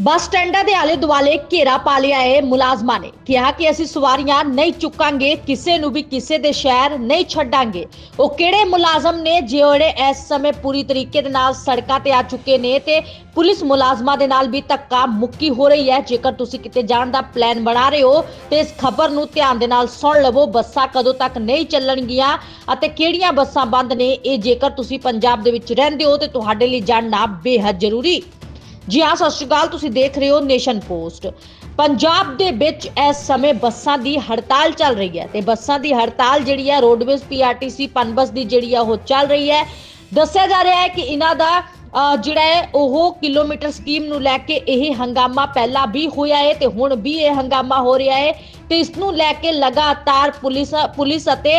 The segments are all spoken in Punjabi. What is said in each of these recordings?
ਬੱਸ ਸਟੈਂਡਾਂ ਦੇ ਆਲੇ ਦੁਆਲੇ ਘੇਰਾ ਪਾ ਲਿਆ ਹੈ ਮੁਲਾਜ਼ਮਾਂ ਨੇ। ਕਿਹਾ ਕਿ ਅਸੀਂ ਸਵਾਰੀਆਂ ਨਹੀਂ ਚੁੱਕਾਂਗੇ, ਕਿਸੇ ਨੂੰ ਵੀ ਕਿਸੇ ਦੇ ਸ਼ਹਿਰ ਨਹੀਂ ਛੱਡਾਂਗੇ। ਉਹ ਕਿਹੜੇ ਮੁਲਾਜ਼ਮ ਨੇ ਜਿਹੜੇ ਇਸ ਸਮੇਂ ਪੂਰੀ ਤਰੀਕੇ ਦੇ ਨਾਲ ਸੜਕਾਂ ਤੇ ਆ ਚੁੱਕੇ ਨੇ ਤੇ ਪੁਲਿਸ ਮੁਲਾਜ਼ਮਾਂ ਦੇ ਨਾਲ ਵੀ ਧੱਕਾ ਮੁੱਕੀ ਹੋ ਰਹੀ ਹੈ। ਜੇਕਰ ਤੁਸੀਂ ਕਿਤੇ ਜਾਣ ਦਾ ਪਲਾਨ ਬਣਾ ਰਹੇ ਹੋ, ਤੇ ਇਸ ਖਬਰ ਨੂੰ ਧਿਆਨ ਦੇ ਨਾਲ ਸੁਣ ਲਵੋ, ਬੱਸਾਂ ਕਦੋਂ ਤੱਕ ਨਹੀਂ ਚੱਲਣਗੀਆਂ ਅਤੇ ਕਿਹੜੀਆਂ ਬੱਸਾਂ ਬੰਦ ਨੇ, ਇਹ ਜੇਕਰ ਤੁਸੀਂ ਪੰਜਾਬ ਦੇ ਵਿੱਚ ਰਹਿੰਦੇ ਹੋ ਤੇ ਤੁਹਾਡੇ ਲਈ ਜਾਣਨਾ ਬੇहद ਜ਼ਰੂਰੀ। ਜੀ ਹਾਂ, ਸਤਿ ਸ਼੍ਰੀ ਅਕਾਲ, ਤੁਸੀਂ ਦੇਖ ਰਹੇ ਹੋ ਨੇਸ਼ਨ ਪੋਸਟ। ਪੰਜਾਬ ਦੇ ਵਿੱਚ ਇਸ ਸਮੇਂ ਬੱਸਾਂ ਦੀ ਹੜਤਾਲ ਚੱਲ ਰਹੀ ਹੈ ਤੇ ਬੱਸਾਂ ਦੀ ਹੜਤਾਲ ਜਿਹੜੀ ਹੈ, ਰੋਡਵੇਜ਼ ਪੀਆਰਟੀਸੀ ਪਨਬਸ ਦੀ ਜਿਹੜੀ ਹੈ, ਉਹ ਚੱਲ ਰਹੀ ਹੈ। ਦੱਸਿਆ ਜਾ ਰਿਹਾ ਹੈ ਕਿ ਇਹਨਾਂ ਦਾ ਜਿਹੜਾ ਹੈ, ਉਹ ਕਿਲੋਮੀਟਰ ਸਕੀਮ ਨੂੰ ਲੈ ਕੇ ਇਹ ਹੰਗਾਮਾ ਪਹਿਲਾਂ ਵੀ ਹੋਇਆ ਹੈ ਤੇ ਹੁਣ ਵੀ ਇਹ ਹੰਗਾਮਾ ਹੋ ਰਿਹਾ ਹੈ। ਤੇ ਇਸ ਨੂੰ ਲੈ ਕੇ ਲਗਾਤਾਰ ਪੁਲਿਸ ਪੁਲਿਸ ਅਤੇ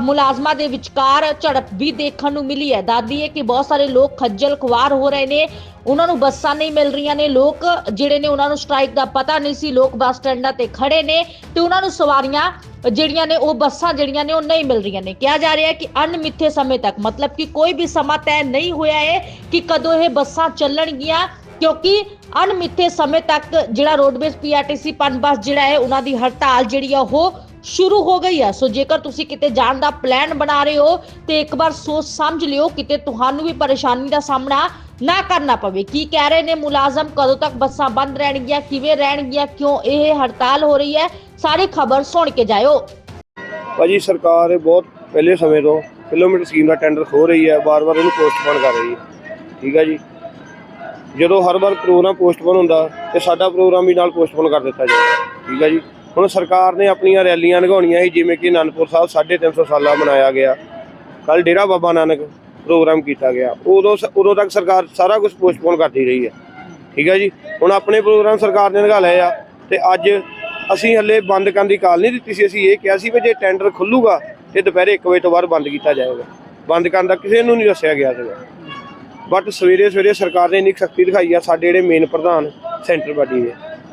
ਮੁਲਾਜ਼ਮਾਂ ਦੇ ਵਿਚਕਾਰ ਝੜਪ ਵੀ ਦੇਖਣ ਨੂੰ ਮਿਲੀ ਹੈ। ਦਾਦੀ ਹੈ ਕਿ ਬਹੁਤ ਸਾਰੇ ਲੋਕ ਖੱਜਲ ਖੁਆਰ ਹੋ ਰਹੇ ਨੇ। ਉਹਨਾਂ ਨੂੰ ਬੱਸਾਂ ਨਹੀਂ ਮਿਲ ਰਹੀਆਂ ਨੇ। ਲੋਕ ਜਿਹੜੇ ਨੇ ਉਹਨਾਂ ਨੂੰ ਸਟ੍ਰਾਈਕ ਦਾ ਪਤਾ ਨਹੀਂ ਸੀ। ਲੋਕ ਬੱਸ ਸਟੈਂਡਾਂ ਤੇ ਖੜੇ ਨੇ ਤੇ ਉਹਨਾਂ ਨੂੰ ਸਵਾਰੀਆਂ ਜਿਹੜੀਆਂ ਨੇ, ਉਹ ਬੱਸਾਂ ਜਿਹੜੀਆਂ ਨੇ, ਉਹ ਨਹੀਂ ਮਿਲ ਰਹੀਆਂ ਨੇ। ਕਿਹਾ ਜਾ ਰਿਹਾ ਹੈ ਕਿ ਅਣਮਿੱਥੇ ਸਮੇਂ ਤੱਕ, ਮਤਲਬ ਕਿ ਕੋਈ ਵੀ ਸਮਾਂ ਤੈਅ ਨਹੀਂ ਹੋਇਆ ਹੈ ਕਿ ਕਦੋਂ ਇਹ ਬੱਸਾਂ ਚੱਲਣਗੀਆਂ। ਕਿਉਂਕਿ ਅਣਮਿੱਥੇ ਸਮੇਂ ਤੱਕ ਜਿਹੜਾ ਰੋਡਵੇਜ਼ ਪੀਆਰਟੀਸੀ ਪਨ ਜਿਹੜਾ ਹੈ, ਉਹਨਾਂ ਦੀ ਹੜਤਾਲ ਜਿਹੜੀ ਆ, ਉਹ ਸ਼ੁਰੂ ਹੋ ਗਈ ਹੈ ਸੋ ਜੇਕਰ ਤੁਸੀਂ ਕਿਤੇ ਜਾਣ ਦਾ ਪਲਾਨ ਬਣਾ ਰਹੇ ਹੋ, ਤੇ ਇੱਕ ਵਾਰ ਸੋਚ ਸਮਝ ਲਿਓ, ਕਿਤੇ ਤੁਹਾਨੂੰ ਵੀ ਪਰੇਸ਼ਾਨੀ ਦਾ ਸਾਹਮਣਾ ਨਾ ਕਰਨਾ ਪਵੇ। ਕੀ ਕਹਿ ਰਹੇ ਨੇ ਮੁਲਾਜ਼ਮ? ਕਦੋਂ ਤੱਕ ਬੱਸਾਂ ਬੰਦ ਰਹਿਣਗੀਆਂ? ਕਿਵੇਂ ਰਹਿਣਗੀਆਂ? ਕਿਉਂ ਇਹ ਹੜਤਾਲ ਹੋ ਰਹੀ ਹੈ? ਸਾਰੀ ਖਬਰ ਸੁਣ ਕੇ ਜਾਇਓ। ਭਾਜੀ, ਸਰਕਾਰ ਬਹੁਤ ਪਹਿਲੇ ਸਮੇਂ ਤੋਂ ਕਿਲੋਮੀਟਰ ਸਕੀਮ ਦਾ ਟੈਂਡਰ ਖੋ ਰਹੀ ਹੈ। ਵਾਰ-ਵਾਰ ਇਹਨੂੰ ਪੋਸਟਪੋਨ ਕਰ ਰਹੀ ਹੈ। ਠੀਕ ਹੈ ਜੀ। ਜਦੋਂ ਹਰ ਵਾਰ ਪ੍ਰੋਗਰਾਮ ਪੋਸਟਪੋਨ ਹੁੰਦਾ, ਤੇ ਸਾਡਾ ਪ੍ਰੋਗਰਾਮ ਵੀ ਨਾਲ ਪੋਸਟਪੋਨ ਕਰ ਦਿੱਤਾ ਜਾਂਦਾ। ਠੀਕ ਹੈ ਜੀ? ਹੁਣ ਸਰਕਾਰ ਨੇ ਆਪਣੀਆਂ ਰੈਲੀਆਂ ਲਗਾਉਣੀਆਂ ਸੀ, ਜਿਵੇਂ ਕਿ ਅਨੰਦਪੁਰ ਸਾਹਿਬ 350 ਸਾਲਾ ਮਨਾਇਆ ਗਿਆ। ਕੱਲ ਡੇਰਾ ਬਾਬਾ ਨਾਨਕ ਪ੍ਰੋਗਰਾਮ ਕੀਤਾ ਗਿਆ। ਉਦੋਂ ਸ- ਉਦੋਂ ਤੱਕ ਸਰਕਾਰ ਸਾਰਾ ਕੁਝ ਪੋਸਟਪੋਨ ਕਰਦੀ ਰਹੀ ਹੈ। ਠੀਕ ਹੈ ਜੀ? ਹੁਣ ਆਪਣੇ ਪ੍ਰੋਗਰਾਮ ਸਰਕਾਰ ਨੇ ਲਗਾ ਲਏ ਆ, ਤੇ ਅੱਜ ਅਸੀਂ ਹੱਲੇ ਬੰਦ ਕਰਨ ਦੀ ਕਾਲ ਨਹੀਂ ਦਿੱਤੀ ਸੀ। ਅਸੀਂ ਇਹ ਕਿਹਾ ਸੀ ਵੀ ਜੇ ਟੈਂਡਰ ਖੁੱਲੂਗਾ, ਤੇ ਦੁਪਹਿਰੇ 1 ਵਜੇ ਤੋਂ ਬਾਅਦ ਬੰਦ ਕੀਤਾ ਜਾਏਗਾ। ਬੰਦ ਕਰਨ ਦਾ ਕਿਸੇ ਨੂੰ ਨਹੀਂ ਦੱਸਿਆ ਗਿਆ ਸੀਗਾ। ਬਟ ਸਵੇਰੇ ਸਵੇਰੇ ਸਰਕਾਰ ਨੇ ਇੰਨੀ ਸਖਤੀ ਦਿਖਾਈ ਆ, ਸਾਡੇ ਜਿਹੜੇ ਮੇਨ ਪ੍ਰਧਾਨ ਸੈਂਟਰ ਬਾਡੀ ਦੇ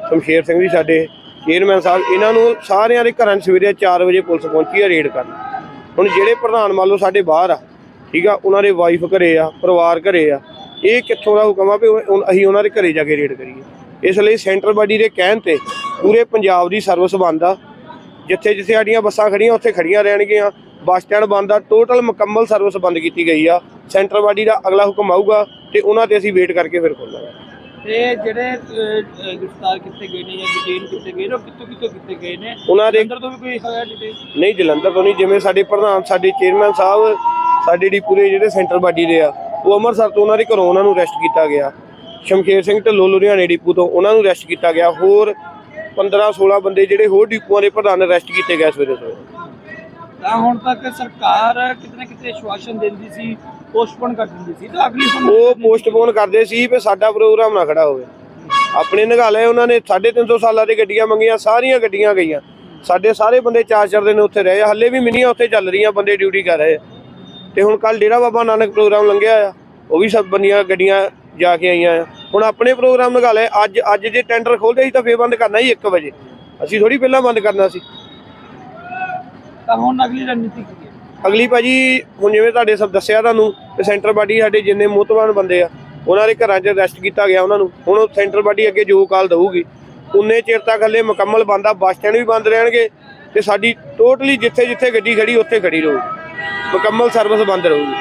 ਸ਼ਮਸ਼ੇਰ ਸਿੰਘ ਜੀ ਸਾਡੇ ਚੇਅਰਮੈਨ ਸਾਹਿਬ, ਇਹਨਾਂ ਨੂੰ ਸਾਰਿਆਂ ਦੇ ਘਰਾਂ 'ਚ ਸਵੇਰੇ 4 ਵਜੇ ਪੁਲਿਸ ਪਹੁੰਚੀ ਆ ਰੇਡ ਕਰਨ। ਹੁਣ ਜਿਹੜੇ ਪ੍ਰਧਾਨ ਮੰਨ ਲਓ ਸਾਡੇ ਬਾਹਰ ਆ, ਠੀਕ ਆ, ਉਹਨਾਂ ਦੇ ਵਾਈਫ ਘਰੇ ਆ, ਪਰਿਵਾਰ ਘਰੇ ਆ, ਇਹ ਕਿੱਥੋਂ ਦਾ ਹੁਕਮ ਆ ਵੀ ਅਸੀਂ ਉਹਨਾਂ ਦੇ ਘਰੇ ਜਾ ਕੇ ਰੇਡ ਕਰੀਏ। ਇਸ ਲਈ ਸੈਂਟਰ ਬਾਡੀ ਦੇ ਕਹਿਣ ਤੇ ਪੂਰੇ ਪੰਜਾਬ ਦੀ ਸਰਵਿਸ ਬੰਦ ਆ, ਜਿੱਥੇ ਜਿੱਥੇ ਸਾਡੀਆਂ ਬੱਸਾਂ ਖੜੀਆਂ, ਉੱਥੇ ਖੜੀਆਂ ਰਹਿਣਗੀਆਂ। ਬੱਸ ਸਟੈਂਡ ਬੰਦ ਆ ਟੋਟਲ ਮੁਕੰਮਲ ਸਰਵਿਸ ਬੰਦ ਕੀਤੀ ਗਈ ਆ। ਸੈਂਟਰ ਬਾਡੀ ਦਾ ਅਗਲਾ ਹੁਕਮ ਆਊਗਾ ਤੇ ਉਹਨਾਂ ਤੇ ਅਸੀਂ ਵੇਟ ਕਰਕੇ ਫਿਰ ਖੋਲਾਂਗੇ। ਤੇ ਜਿਹੜੇ ਅਹ, ਗ੍ਰਿਫਤਾਰ ਕੀਤੇ ਗਏ ਨੇ ਜਾਂ ਡਿਟੇਨ ਕੀਤੇ ਗਏ ਨੇ ਉਹ ਕਿੱਥੋਂ ਕਿੱਥੋਂ ਕੀਤੇ ਗਏ ਨੇ? ਉਹਨਾਂ ਦੇ ਅੰਦਰ ਤੋਂ ਵੀ ਕੋਈ ਹੋਇਆ ਡਿਟੇਨ ਨਹੀਂ ਜਲੰਧਰ ਤੋਂ ਨਹੀਂ ਜਿਵੇਂ ਸਾਡੇ ਪ੍ਰਧਾਨ ਸਾਡੇ ਚੇਅਰਮੈਨ ਸਾਹਿਬ ਸਾਡੇ ਡੀ ਪੂਰੇ ਜਿਹੜੇ ਸੈਂਟਰ ਬਾਡੀ ਦੇ ਆ ਉਹ ਅੰਮ੍ਰਿਤਸਰ ਤੋਂ ਉਹਨਾਂ ਦੇ ਘਰੋਂ ਉਹਨਾਂ ਨੂੰ ਅਰੈਸਟ ਕੀਤਾ ਗਿਆ। ਸ਼ਮਸ਼ੇਰ ਸਿੰਘ ਢੱਲੋਂ ਲੁਧਿਆਣੇ ਡਿਪੂ ਤੋਂ ਉਹਨਾਂ ਨੂੰ ਅਰੈਸਟ ਕੀਤਾ ਗਿਆ। ਹੋਰ 15 16 ਬੰਦੇ ਜਿਹੜੇ ਹੋਰ ਡਿਪੂਆਂ ਦੇ ਪ੍ਰਧਾਨ ਅਰੈਸਟ ਕੀਤੇ ਗਏ ਸਵੇਰੇ ਸਵੇਰੇ ਤਾਂ ਹੁਣ ਤੱਕ ਸਰਕਾਰ ਕਿਤੇ ਕਿਤੇ ਆਸ਼ਵਾਸਨ ਦਿੰਦੀ ਸੀ ਪੋਸਟਪੋਨ ਕਰ ਦਿੰਦੀ ਸੀ। ਤਾਂ ਅਗਲੀ ਹੁਣ ਉਹ ਪੋਸਟਪੋਨ ਕਰਦੇ ਸੀ ਵੀ ਸਾਡਾ ਪ੍ਰੋਗਰਾਮ ਨਾ ਖੜਾ ਹੋਵੇ। ਆਪਣੇ ਨਿਗਾਲੇ ਉਹਨਾਂ ਨੇ 350 ਸਾਲਾਂ ਦੀ ਗੱਡੀਆਂ ਮੰਗੀਆਂ, ਸਾਰੀਆਂ ਗੱਡੀਆਂ ਗਈਆਂ। ਸਾਡੇ ਸਾਰੇ ਬੰਦੇ ਚਾਰ ਚਾਰ ਦਿਨ ਉੱਥੇ ਰਹੇ ਆ, ਹੱਲੇ ਵੀ ਮਿਨੀਆਂ ਉੱਥੇ ਚੱਲ ਰਹੀਆਂ, ਬੰਦੇ ਡਿਊਟੀ ਕਰ ਰਹੇ ਤੇ ਹੁਣ ਕੱਲ ਡੇਰਾ ਬਾਬਾ ਨਾਨਕ ਪ੍ਰੋਗਰਾਮ ਲੰਘਿਆ ਆ, ਉਹ ਵੀ ਸਭ ਬੰਦੀਆਂ ਗੱਡੀਆਂ ਜਾ ਕੇ ਆਈਆਂ ਆ। ਹੁਣ ਆਪਣੇ ਪ੍ਰੋਗਰਾਮ ਨਿਗਾਲੇ ਅੱਜ ਅੱਜ ਜੇ ਟੈਂਡਰ ਖੋਲਦੇ ਸੀ ਤਾਂ ਫੇਰ ਬੰਦ ਕਰਨਾ ਸੀ 1 ਵਜੇ। ਅਸੀਂ ਥੋੜੀ ਪਹਿਲਾਂ ਬੰਦ ਕਰਨਾ ਸੀ। ਤਾਂ ਹੁਣ ਅਗਲੀ ਰਣਨੀਤੀ ਕੀ ਹੈ? ਅਗਲੀ ਭਾਜੀ, ਹੁਣ ਜਿਵੇਂ ਤੁਹਾਡੇ ਸਭ ਦੱਸਿਆ ਤੁਹਾਨੂੰ ਕਿ ਸੈਂਟਰ ਬਾਡੀ ਸਾਡੇ ਜਿੰਨੇ ਮੋਤਵਾਨ ਬੰਦੇ ਆ, ਉਹਨਾਂ ਦੇ ਘਰਾਂ 'ਚ ਅਰੈਸਟ ਕੀਤਾ ਗਿਆ ਉਹਨਾਂ ਨੂੰ। ਹੁਣ ਉਹ ਸੈਂਟਰ ਬਾਡੀ ਅੱਗੇ ਜੋ ਕਾਲ ਦਊਗੀ, ਉਨੇ ਚਿਰ ਤੱਕ ਹਲੇ ਮੁਕੰਮਲ ਬੰਦਾ ਬੱਸ ਸਟੈਂਡ ਵੀ ਬੰਦ ਰਹਿਣਗੇ, ਤੇ ਸਾਡੀ ਟੋਟਲੀ ਜਿੱਥੇ ਜਿੱਥੇ ਗੱਡੀ ਖੜੀ, ਉੱਥੇ ਖੜੀ ਰਹੂਗੀ। ਮੁਕੰਮਲ ਸਰਵਿਸ ਬੰਦ ਰਹੂਗੀ।